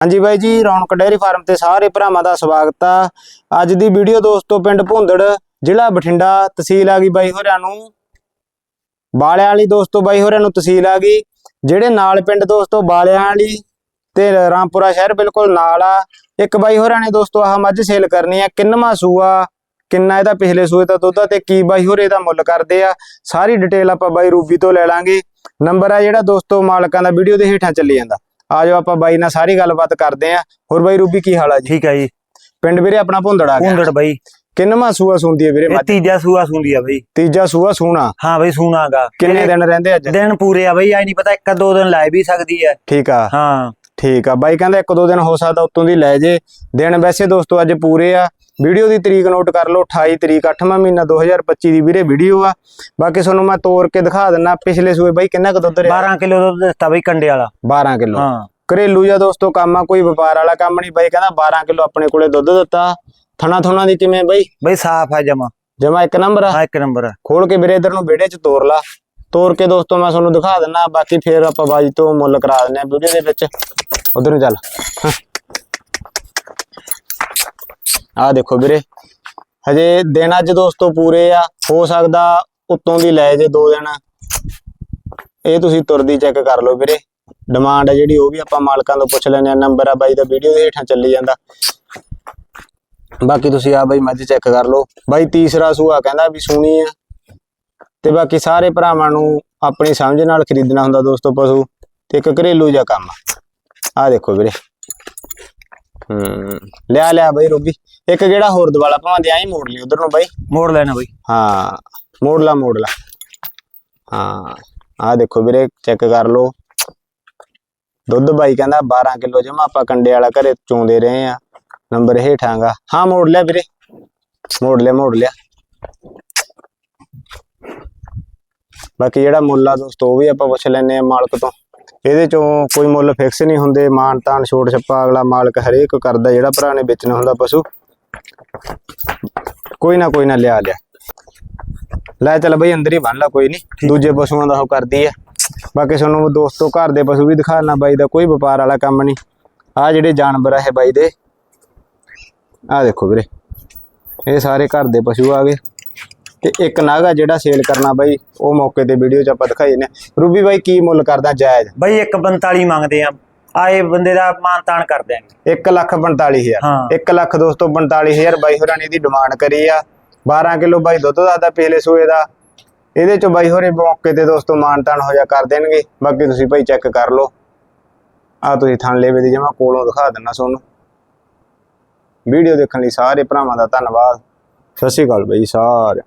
ਹਾਂਜੀ ਬਾਈ ਜੀ, ਰੌਣਕ ਡੇਅਰੀ ਫਾਰਮ ਤੇ ਸਾਰੇ ਭਰਾਵਾਂ ਦਾ ਸਵਾਗਤ ਆ। ਅੱਜ ਦੀ ਵੀਡੀਓ ਦੋਸਤੋ, ਪਿੰਡ ਭੁੰਦੜ, ਜ਼ਿਲ੍ਹਾ ਬਠਿੰਡਾ, ਤਹਿਸੀਲ ਆ ਗਈ ਬਾਈ ਹੋਰਿਆਂ ਨੂੰ। ਬਾਲਿਆਂ ਵਾਲੀ ਦੋਸਤੋ, ਬਾਈ ਹੋਰਿਆਂ ਨੂੰ ਤਹਿਸੀਲ ਆ ਗਈ। ਜਿਹੜੇ ਨਾਲ ਪਿੰਡ ਦੋਸਤੋ, ਬਾਲਿਆਂ ਵਾਲੀ ਤੇ ਰਾਮਪੁਰਾ ਸ਼ਹਿਰ ਬਿਲਕੁਲ ਨਾਲ ਆ। ਇੱਕ ਬਾਈ ਹੋਰਾਂ ਨੇ ਦੋਸਤੋ, ਆਹ ਮੱਝ ਸੇਲ ਕਰਨੀ ਆ। ਕਿੰਨਵਾਂ ਸੂਆ, ਕਿੰਨਾ ਇਹਦਾ ਪਿਛਲੇ ਸੂਏ ਦਾ ਦੁੱਧ ਆ ਤੇ ਕੀ ਬਾਈ ਹੋਰੇ ਇਹਦਾ ਮੁੱਲ ਕਰਦੇ ਆ। ਸਾਰੀ ਡਿਟੇਲ ਆਪਾਂ ਬਾਈ ਰੂਬੀ ਤੋਂ ਲੈ ਲਾਂਗੇ। ਨੰਬਰ ਆ ਜਿਹੜਾ ਦੋਸਤੋ, ਮਾਲਕਾਂ ਦਾ ਵੀਡੀਓ ਦੇ ਹੇਠਾਂ ਚੱਲੀ ਜਾਂਦਾ। ਆ ਜਾਓ ਆਪਾਂ ਬਾਈ ਨਾਲ ਸਾਰੀ ਗੱਲਬਾਤ ਕਰਦੇ ਆ। ਹੋਰ ਬਾਈ ਰੂਬੀ ਕੀ ਹਾਲ ਆ ਜੀ? ਠੀਕ ਹੈ ਜੀ। ਪਿੰਡ ਵੀਰੇ ਆਪਣਾ ਭੁੰਦੜਾ ਗਿਆ। ਕੁੰਦੜ ਬਈ। ਕਿੰਨਵਾਂ ਸੂਆ ਸੁੰਦੀ ਹੈ ਵੀਰੇ ਇਹ ਮੱਝ? ਤੀਜਾ ਸੂਆ ਸੁੰਦੀ ਆ ਬਈ। ਤੀਜਾ ਸੂਆ ਸੂਣਾ। ਹਾਂ ਬਈ ਸੂਣਾਗਾ ਕਿੰਨੇ ਦਿਨ ਰਹਿੰਦੇ ਅੱਜ? ਦਿਨ ਪੂਰੇ ਆ ਬਈ ਆਈ ਨਹੀਂ ਪਤਾ ਇੱਕ ਦੋ ਦਿਨ ਲਾਇ ਵੀ ਸਕਦੀ ਹੈ ਠੀਕ ਆ। ਹਾਂ। ਠੀਕ ਆ। ਬਾਈ ਕਹਿੰਦਾ ਇੱਕ ਦੋ ਦਿਨ ਹੋ ਸਕਦਾ ਉਤੋਂ ਦੀ ਲੈ ਜੇ। ਦਿਨ ਵੈਸੇ ਦੋਸਤੋ ਅੱਜ ਪੂਰੇ ਆ। ਵੀਡੀਓ ਦੀ ਤਰੀਕ ਨੋਟ ਕਰ ਲਓ 28 ਤਰੀਕ 8ਵਾਂ ਮਹੀਨਾ 2025 ਦੀ ਵੀਰੇ ਵੀਡੀਓ ਆ। ਬਾਕੀ ਤੁਹਾਨੂੰ ਮੈਂ ਤੋੜ ਕੇ ਦਿਖਾ ਦਿੰਨਾ ਪਿਛਲੇ ਸੂਏ ਬਾਈ ਕਿੰਨਾ ਕੁ ਦੁੱਧ ਰਿਹਾ? 12 ਕਿਲੋ ਦੁੱਧ ਦਿੱਤਾ ਬਈ ਕੰਡੇ ਵਾਲਾ। 12 ਕਿਲੋ। ਹਾਂ। ਘਰੇਲੂ ਜਾਂ ਦੋਸਤੋ ਕੰਮ ਆ ਕੋਈ ਵਪਾਰ ਵਾਲਾ ਕੰਮ ਨਹੀਂ। ਬਾਈ ਕਹਿੰਦਾ 12 ਕਿਲੋ ਆਪਣੇ ਕੋਲੇ ਦੁੱਧ ਦਿੱਤਾ। ਥਣਾ ਥੁਣਾ ਦੀ ਕਿਵੇਂ ਬਾਈ? ਬਈ ਸਾਫ਼ ਹੈ ਜਮਾ। ਜਮਾ ਇੱਕ ਨੰਬਰ ਆ? ਹਾਂ ਇੱਕ ਨੰਬਰ ਆ। ਖੋਲ ਕੇ ਵੀਰੇ ਇਧਰ ਨੂੰ ਵਿਹੜੇ 'ਚ ਤੋਰ ਲਾ। ਤੋਰ ਕੇ ਦੋਸਤੋ ਮੈਂ ਤੁਹਾਨੂੰ ਦਿਖਾ ਦਿੰਨਾ ਬਾਕੀ ਫੇਰ ਆਪਾਂ ਬਾਜੀ ਤੋਂ ਮੁੱਲ ਕਰਾ ਦਿੰਨੇ ਆ ਵੀਡੀਓ ਦੇ ਵਿੱਚ। ਉਧਰ ਨੂੰ ਚੱਲ। ਆਹ ਦੇਖੋ ਵੀਰੇ। ਹਜੇ ਦਿਨ ਅੱਜ ਦੋਸਤੋ ਪੂਰੇ ਆ। ਹੋ ਸਕਦਾ ਉਤੋਂ ਦੀ ਲੈ ਜੇ ਦੋ ਦਿਨ। ਇਹ ਤੁਸੀਂ ਤੁਰਦੀ ਚੈੱਕ ਕਰ ਲਓ ਵੀਰੇ। ਡਿਮਾਂਡ ਹੈ ਜਿਹੜੀ ਉਹ ਵੀ ਆਪਾਂ ਮਾਲਕਾਂ ਤੋਂ ਪੁੱਛ ਲੈਣੇ ਆ। ਨੰਬਰ ਆ ਬਾਈ ਦਾ ਵੀਡੀਓ ਦੇ ਹੇਠਾਂ ਚੱਲੀ ਜਾਂਦਾ। ਬਾਕੀ ਤੁਸੀਂ ਆ ਬਾਈ ਮੱਝ ਚੈੱਕ ਕਰ ਲਓ। ਬਾਈ ਤੀਸਰਾ ਸੂਆ ਕਹਿੰਦਾ ਵੀ ਸੂਣੀ ਆ। ਤੇ ਬਾਕੀ ਸਾਰੇ ਭਰਾਵਾਂ ਨੂੰ ਆਪਣੀ ਸਮਝ ਨਾਲ ਖਰੀਦਣਾ ਹੁੰਦਾ ਦੋਸਤੋ ਪਸ਼ੂ। ਤੇ ਇੱਕ ਘਰੇਲੂ ਜਿਹਾ ਕੰਮ ਆ। ਆਹ ਦੇਖੋ ਵੀਰੇ। ਹੂੰ। ਲਿਆ ਲਿਆ ਬਾਈ ਰੋਬੀ। ਇੱਕ ਜਿਹੜਾ ਹੋਰ ਦਵਾਲਾ ਭਾਵੇਂ ਤੇ ਐਂ ਮੋੜ ਲਈ ਉਧਰ ਨੂੰ ਬਾਈ। ਮੋੜ ਲੈਣਾ ਬਈ। ਹਾਂ ਮੋੜ ਲਾ ਮੋੜ ਲਾ। ਹਾਂ ਆਹ ਦੇਖੋ ਵੀਰੇ ਚੈੱਕ ਕਰ ਲਓ। ਦੁੱਧ ਬਾਈ ਕਹਿੰਦਾ 12 ਕਿਲੋ ਜਮਾ ਆਪਾਂ ਕੰਡੇ ਵਾਲਾ ਘਰੇ ਚੋਂਦੇ ਰਹੇ ਆ ਨੰਬਰ ਹੇਠਾਂਗਾ ਹਾਂ ਮੋੜ ਲਿਆ ਵੀਰੇ। ਮੋੜ ਲਿਆ ਮੋੜ ਲਿਆ। ਬਾਕੀ ਜਿਹੜਾ ਮੁੱਲ ਆ ਦੋਸਤੋ ਉਹ ਵੀ ਆਪਾਂ ਪੁੱਛ ਲੈਨੇ ਆ ਮਾਲਕ ਤੋਂ। ਇਹਦੇ ਚੋਂ ਕੋਈ ਮੁੱਲ ਫਿਕਸ ਨਹੀਂ ਹੁੰਦੇ ਮਾਨ ਤਾਨ ਛੋਟ ਛੱਪਾ ਅਗਲਾ ਮਾਲਕ ਹਰੇਕ ਕਰਦਾ ਜਿਹੜਾ ਭਰਾ ਨੇ ਵੇਚਣਾ ਹੁੰਦਾ ਪਸ਼ੂ। ਕੋਈ ਨਾ ਕੋਈ ਨਾ ਲਿਆ ਲਿਆ। ਲੈ ਚੱਲ ਬਈ ਅੰਦਰ ਹੀ ਬੰਨ ਲਾ ਕੋਈ ਨਹੀਂ ਦੂਜੇ ਪਸ਼ੂਆਂ ਦਾ ਉਹ ਕਰਦੀ ਆ। ਬਾਕੀ ਤੁਹਾਨੂੰ ਦੋਸਤੋ ਘਰ ਦੇ ਪਸ਼ੂ ਵੀ ਦਿਖਾਣਾ ਬਾਈ ਦਾ ਕੋਈ ਵਪਾਰ ਵਾਲਾ ਕੰਮ ਨਹੀਂ ਆ ਜਿਹੜੇ ਜਾਨਵਰ ਆ ਇਹ ਬਾਈ ਦੇ। ਆ ਦੇਖੋ ਵੀਰੇ ਇਹ ਸਾਰੇ ਘਰ ਦੇ ਪਸ਼ੂ ਆ ਗਏ। ਤੇ ਇੱਕ ਨਾਗਾ ਜਿਹੜਾ ਸੇਲ ਕਰਨਾ ਬਾਈ ਉਹ ਮੌਕੇ ਤੇ ਵੀਡੀਓ 'ਚ ਆਪਾਂ ਦਿਖਾਈ ਨੇ ਰੂਬੀ ਬਾਈ ਕੀ ਮੁੱਲ ਕਰਦਾ ਜਾਇਜ਼? ਬਈ ਇੱਕ 45 ਮੰਗਦੇ ਆ। ਆਏ ਬੰਦੇ ਦਾ ਮਾਨ ਤਾਨ ਕਰ ਦਿਆਂਗੇ 1 ਲੱਖ 45000 ਹਾਂ। 1 ਲੱਖ ਦੋਸਤੋ 45000 ਬਾਈ ਹੋਰਾਂ ਨੇ ਇਹਦੀ ਡਿਮਾਂਡ ਕਰੀ ਆ। 12 ਕਿਲੋ ਬਾਈ ਦੁੱਧ ਦਾ ਦਾ ਪਿਛਲੇ ਸੂਏ ਦਾ। ਇਹਦੇ ਚੋਂ ਬਾਈ ਹੋਰੇ ਮੌਕੇ ਤੇ ਦੋਸਤੋ ਮਾਨਤਾਨ ਹੋ ਜਾ ਕਰ ਦੇਣਗੇ। ਬਾਕੀ ਤੁਸੀਂ ਭਾਈ ਚੈੱਕ ਕਰ ਲਓ। ਆ ਤੁਸੀਂ ਥਣ ਲੇਵੇ ਦੀ ਜਮਾ ਕੋਲੋਂ ਦਿਖਾ ਦਿੰਨਾ ਤੁਹਾਨੂੰ। ਵੀਡੀਓ ਦੇਖਣ ਲਈ ਸਾਰੇ ਭਰਾਵਾਂ ਦਾ ਧੰਨਵਾਦ। ਸਤਿ ਸ਼੍ਰੀ ਅਕਾਲ ਬਾਈ ਸਾਰੇ